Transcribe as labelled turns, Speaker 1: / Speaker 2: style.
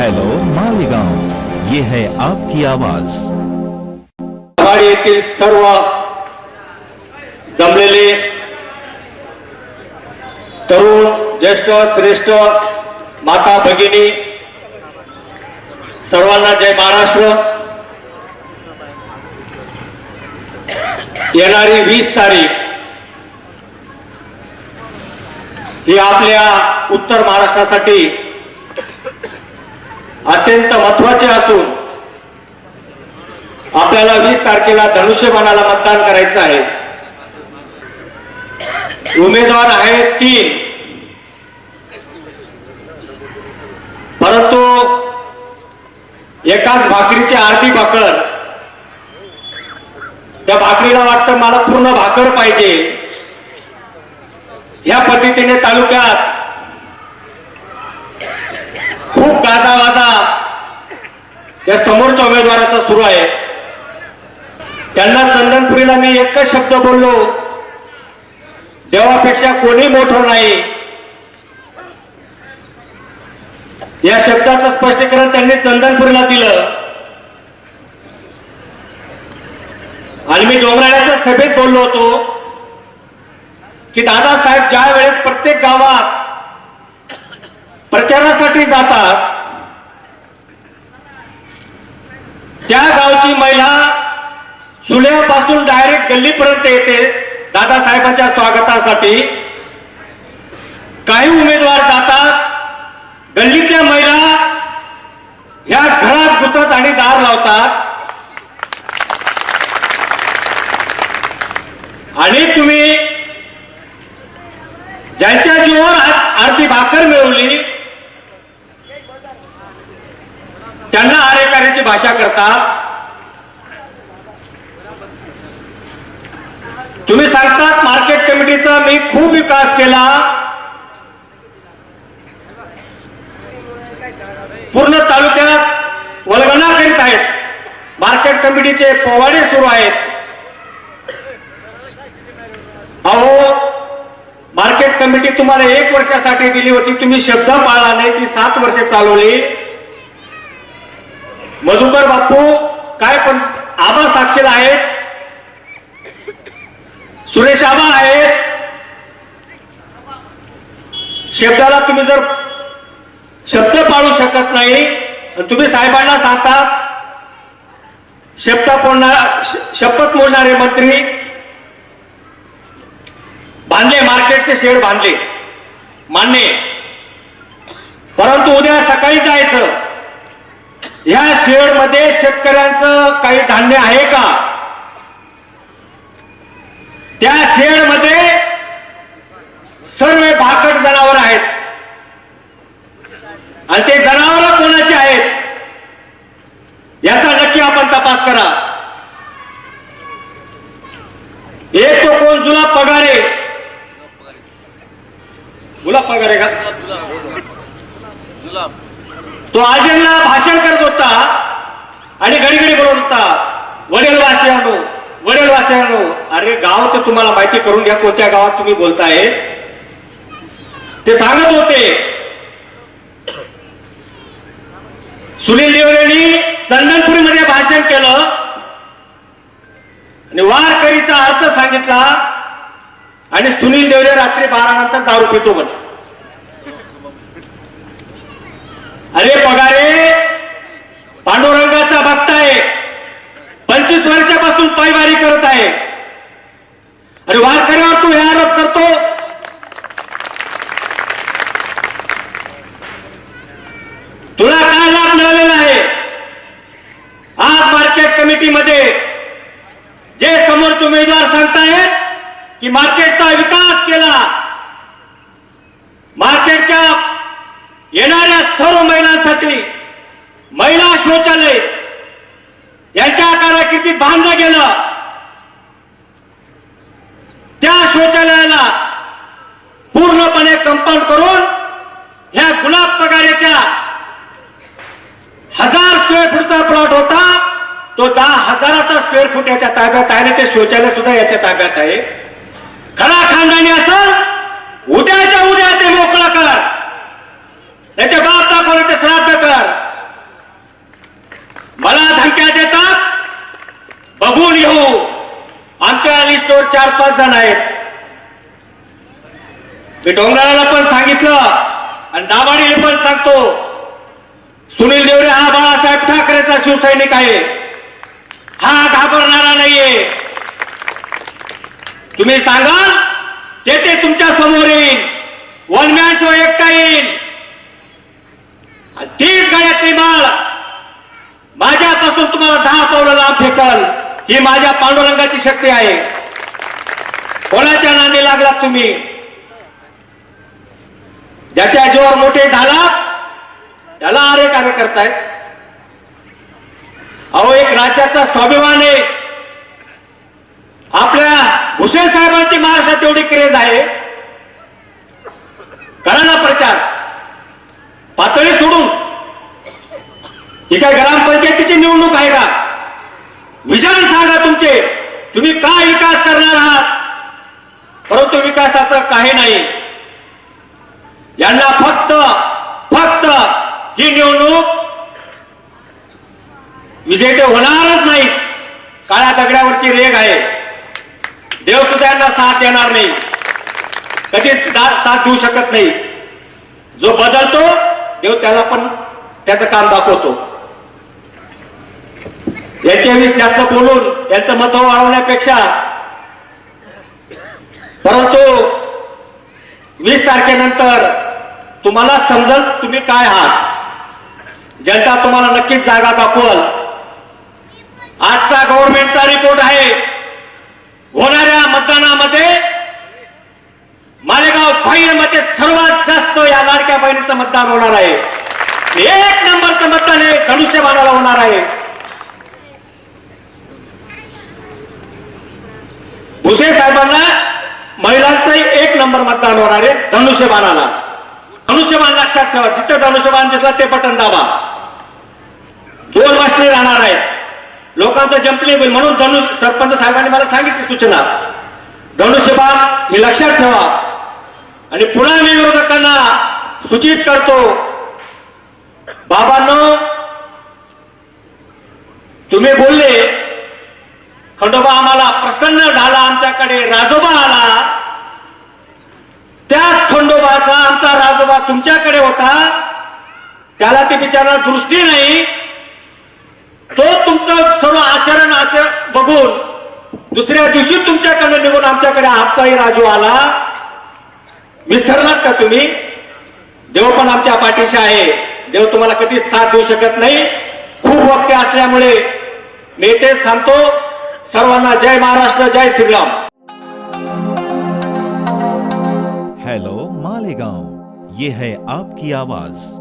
Speaker 1: Hello Malegaon ये है आपकी आवाज़।
Speaker 2: येथील सर्व जमलेले तरुण, ज्येष्ठ, श्रेष्ठ, माता भगिनी, सर्वांना जय महाराष्ट्र. येणारी वीस तारीख ही आपल्या उत्तर महाराष्ट्रासाठी अत्यंत महत्त्वाचे असून आपल्याला वीस तारखेला धनुष्यबाणाला मतदान करायचं आहे. उमेदवार आहेत तीन. परंतु एकाच भाकरीची अर्धी भाकर. त्या भाकरीला वाटतं मला पूर्ण भाकर पाहिजे. ह्या पद्धतीने तालुक्यात खूप गाजावाजा या समोरच्या उमेदवाराचा सुरू आहे. त्यांना चंदनपुरीला मी एकच शब्द बोललो. देवापेक्षा कोणी मोठं नाही. या शब्दाचं स्पष्टीकरण त्यांनी चंदनपुरीला दिलं. आणि मी डोंगराळ्याच्या सभेत बोललो होतो की दादासाहेब ज्या वेळेस प्रत्येक गावात प्रचारासाठी जातात त्या गावची महिला चुल्यापासून डायरेक्ट गल्लीपर्यंत येते. दादासाहेबांच्या स्वागतासाठी. काही उमेदवार जातात. गल्लीतल्या महिला ह्या घरात घुसत आणि दार लावतात. आणि तुम्ही ज्यांच्या जीवर आरती भाकर मिळवली त्यांना आरेकार्याची भाषा करता. तुम्ही सांगतात मार्केट कमिटीचा मी खूप विकास केला. पूर्ण तालुक्यात वल्गना करीत आहेत. मार्केट कमिटीचे पोवाडे सुरू आहेत. अहो मार्केट कमिटी तुम्हाला एक वर्षासाठी दिली होती तुम्ही शब्द पाळला नाही ती सात वर्षे चालवली. मधुकर बापू काय पण आबा साक्षील आहेत. सुरेश आबा आहेत. शब्दाला तुम्ही जर शब्द पाळू शकत नाही तुम्ही साहेबांना सांगतात शब्द बोलणार शपथ मोडणारे मंत्री बांधले मार्केटचे शेड बांधले. मान्य परंतु उद्या सकाळी जायचं. या शेडमध्ये शेतकऱ्यांचं काही धान्य आहे का? त्या शेडमध्ये सर्व भाकड जनावर आहेत. आणि ते जनावर कोणाचे आहेत? याचा नक्की आपण तपास करा. एक तो कोण? जुला पगारे. गुलाब पगारे का? तो आजमला भाषण करत होता आणि घडी घडी बोलत होता वडील वासियानो वडील वासियानो अरे गाव तर तुम्हाला माहिती करून घ्या कोणत्या गावात तुम्ही बोलताय? ते सांगत होते सुनील देवरेंनी चंदनपुरीमध्ये भाषण केलं आणि वारकरीचा अर्थ सांगितला आणि सुनील देवरे रात्री बारा नंतर दारू पितो म्हणे. अरे पगारे पांडुरंगाचा भक्त आहे. पंचवीस वर्षापासून पायवारी करत आहे. अरे वारकऱ्यावर तू हे आरोप करतो? तुला काय लाभ मिळालेला आहे? आज मार्केट कमिटीमध्ये जे समोरचे उमेदवार सांगतायत की मार्केटचा विकास केला. मार्केटच्या येणाऱ्या सर्व महिलांसाठी महिला शौचालय यांच्या किती बांधलं गेलं त्या शौचालयाला पूर्णपणे कंपाऊंड करून ह्या गुलाब पगारेच्या हजार स्क्वेअर फूटचा प्लॉट होता. तो दहा हजाराचा स्क्वेअर फूट याच्या ताब्यात आहे आणि ते शौचालय सुद्धा याच्या ताब्यात आहे. खरा खांदा असं उद्याच्या उद्या ते मोकळा कर याचे बाप दाखवले ते श्राद्ध कर चार पाच जण आहेत मी डोंगराला पण सांगितलं आणि दाभाडीला पण सांगतो. सुनील देवरे हा बाळासाहेब ठाकरेचा शिवसैनिक आहे. हा घाबरणारा नाहीये. तुम्ही सांगाल ते ते तुमच्यासमोर येईल वन मॅन शो एकटा येईल आणि तीच गळ्यातली माळ. माझ्यापासून तुम्हाला दहा पावलं लांब फेकल. ही माझ्या पांडुरंगाची शक्ती आहे. कोणाच्या नांदी लागलात तुम्ही? ज्याच्या जोर मोठे झालात त्याला अरे कार्य करतायत. अहो एक राज्याचा स्वाभिमान आहे. आपल्या भुसे साहेबांची महाराष्ट्रात एवढी क्रेज आहे. करा ना प्रचार. पातळी सोडून. ही काय ग्रामपंचायतीची निवडणूक आहे का विजन सांगा तुमचे तुम्ही काय विकास करणार आहात परंतु विकासाचं काही नाही. यांना फक्त फक्त ही निवडणूक विजेते होणारच नाही. काळ्या दगड्यावरची रेग आहे. देव सुद्धा यांना साथ देणार नाही. कधीच साथ देऊ शकत नाही. जो बदलतो देव त्याला पण त्याचं काम दाखवतो. याच्याविषयी जास्त बोलून यांचं मत वाढवण्यापेक्षा परंतु वीस तारखेनंतर तुम्हाला समजल तुम्ही काय आहात. जनता तुम्हाला नक्कीच जागा दाखवल आजचा गव्हर्नमेंटचा रिपोर्ट आहे. होणाऱ्या मतदानामध्ये मालेगावमध्ये सर्वात जास्त या लाडक्या बहिणीचं मतदान होणार आहे. एक नंबरचं मतदान हे धनुष्यबाणाला होणार आहे. भुसे साहेबांना महिलांचाही एक नंबर मतदान होणार आहे धनुष्यबाणाला. धनुष्यबाण लक्षात ठेवा जिथे धनुष्यबाण दिसला ते बटन दाबा. दोन वाजले राहणार आहेत. लोकांचं जंपले होईल म्हणून धनु सरपंच साहेबांनी मला सांगितली सूचना. धनुष्यबाण हे लक्षात ठेवा. आणि पुन्हा मी विरोधकांना सूचित करतो बाबांनो तुम्ही बोलले खंडोबा आम्हाला प्रसन्न झाला आमच्याकडे राजोबा आला. त्याच खंडोबाचा आमचा राजोबा तुमच्याकडे होता. त्याला ते बिचारा दृष्टी नाही. तो तुमचं सर्व आचरण आचर बघून दुसऱ्या दिवशी तुमच्याकडे निघून आमच्याकडे आमचाही राजू आला. विसरलात का तुम्ही? देव पण आमच्या पाठीशी आहे. देव तुम्हाला कधीच साथ देऊ शकत नाही. खूप वक्ते असल्यामुळे मी थांबतो. सर्वांना जय महाराष्ट्र जय श्रीराम.
Speaker 1: हेलो मालेगांव ये है आपकी आवाज.